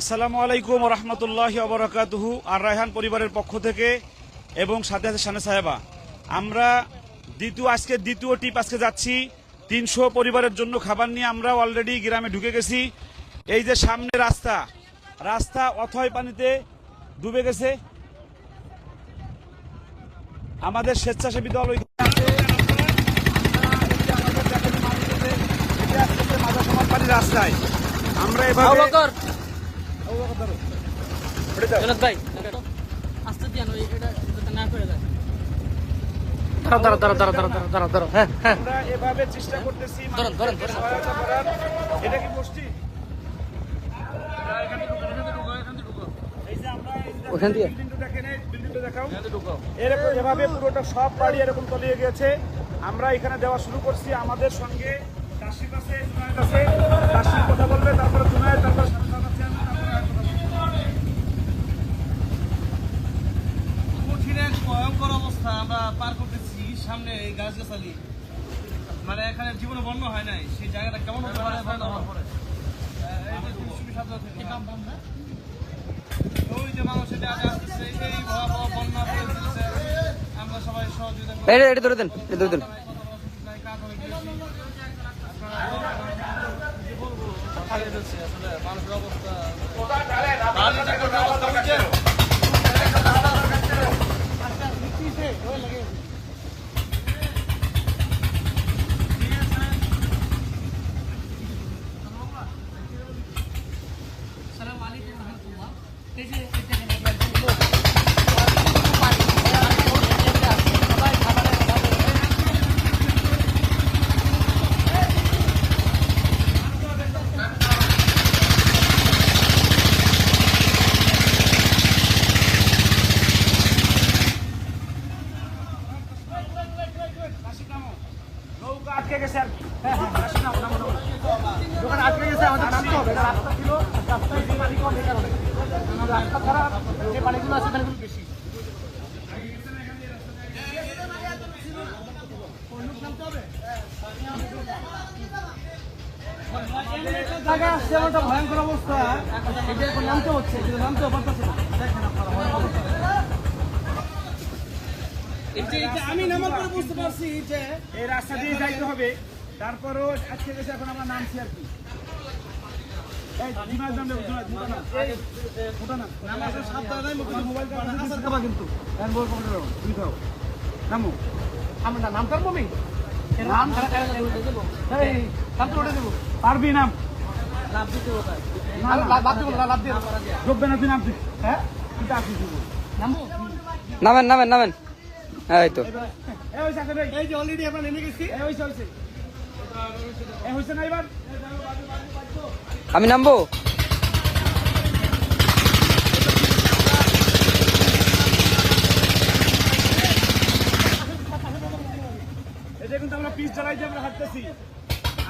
আসসালামু আলাইকুম রহমতুল্লাহ অবরাকাতুহু আর রায়হান পরিবারের পক্ষ থেকে এবং সাথে সাথে সানে সাহেবা। আমরা দ্বিতীয় আজকে দ্বিতীয় টিপ আজকে যাচ্ছি। তিনশো পরিবারের জন্য খাবার নিয়ে আমরা অলরেডি গ্রামে ঢুকে গেছি। এই যে সামনে রাস্তা রাস্তা অথয় পানিতে ডুবে গেছে। আমাদের স্বেচ্ছাসেবী দল পানির রাস্তায়। আমরা এভাবে ভাই আস্তে দিয়ান এটা না করে দেয়। হ্যাঁ হ্যাঁ। এভাবে চেষ্টা করতেছি কি বসছি ওখান দিয়ে? এরকম এভাবে পুরোটা সব বাড়ি এরকম তলিয়ে গেছে আমরা এখানে দেওয়া শুরু করছি আমাদের সঙ্গে কথা বলবে তারপরে জুনায়েদ তারপরে সারদার আছে, তারপরে আর কথা বলবে। কঠিন এক ভয়ঙ্কর অবস্থা আমরা পার করতেছি সামনে এই গাছগাছালি মানে এখানে জীবনে বন্য হয় নাই সেই জায়গাটা কেমন হতে পারে ওই যে মানুষের আসতেছে এই ভয়াবহ বন্যা আমরা সবাই সহযোগিতা এটা ধরে দেন এটা ধরে দেন। নাই, কাজ অনেক বেশি। আপনারা কি বলব? হারিয়ে ফেলছি আসলে মানুষের অবস্থা বাড়ির যে কঠিন অবস্থা বুঝছেন? নৌকা আটকে গেছে আর। হ্যাঁ, হ্যাঁ, নামো। দোকান গেছে, আমাদের রাস্তা ছিল, রাস্তায় রাস্তা খারাপ, যে পানিগুলো আছে, পানিগুলো বেশি। জায়গা আসছে ভয়ঙ্কর অবস্থা। এটা এখন নামতে হচ্ছে কিন্তু নামতেও পারতেছে না। দেখেন আপনারা আমি নামার পরে বুঝতে পারছি যে এই রাস্তা দিয়ে যাইতে হবে। তারপরও আজকে গেছে এখন আমরা নামছি আর কি। নাম মমি উঠে দেবো পারবি নাম লাভ দিতে কোথায় না, না, লাভ দিব না লাভ দিয়ে ডুববে না তুই নামছি হ্যাঁ তুই। নামেন নামেন নামেন এই তো এই যে অলরেডি আমরা নেমে গেছি এই হইছে, হইছে। এই হইছে না এবার? আমি নামবো? এটা কিন্তু আমরা পিস জ্বালাই দিয়ে আমরা হাঁটতেছি।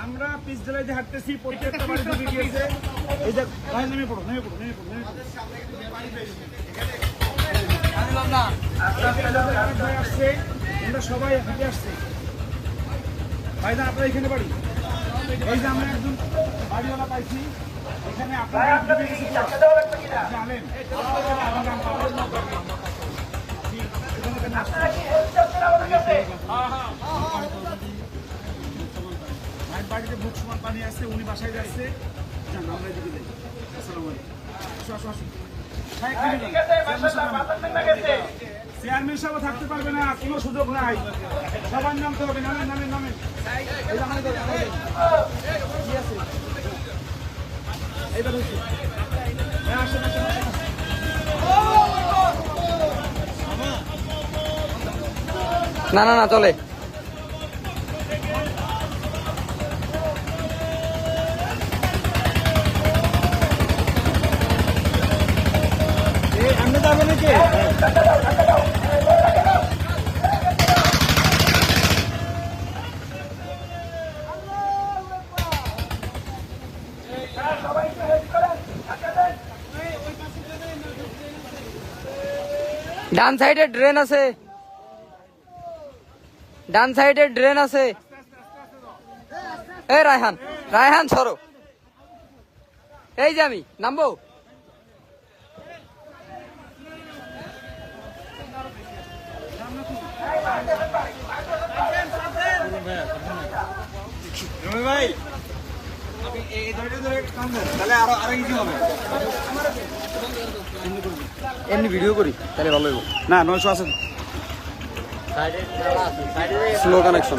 আমরা পিস জ্বালাই দিয়ে হাঁটতেছি, প্রত্যেকটা বাড়ি ডুবে গিয়েছে এই যে ভাই নেমে পড়ো নেমে পড়ো নেমে পড়ো নেমে পড়ো। ভাই আসছে, আমরা সবাই হেঁটে আসছি। ভাইদা আপনার এখানে বাড়ি? এই যে আমরা একজন বাড়িওয়ালা পাইছি। এখানে। জানেন। বাড়িতে বুক সমান পানি আসছে উনি বাসায় যাচ্ছে। আমরা এদিকে যাই। আসসালামু আলাইকুম। হ্যাঁ। চেয়ারম্যান সাহেব থাকতে পারবে না কোনো সুযোগ নাই। সবার নামতে হবে নামেন নামেন নামেন এই যে আমাদের দল, আমাদের দল। কি আছে এইবার হচ্ছে। হ্যাঁ আসেন আসেন আসেন। না না না চলে। আপনি যাবেন নাকি? ডান সাইডে ড্রেন আছে। ডান সাইডে ড্রেন আছে। এই রায়হান রায়হান, সরো। এই যে আমি, নামবো? ভাই আমি এই ধরে ধরে কাম করেন, তাহলে আরও আরও ইজি হবে। এমনি ভিডিও করি তাহলে ভালো হইব। না নয়শো আছে। Slow connection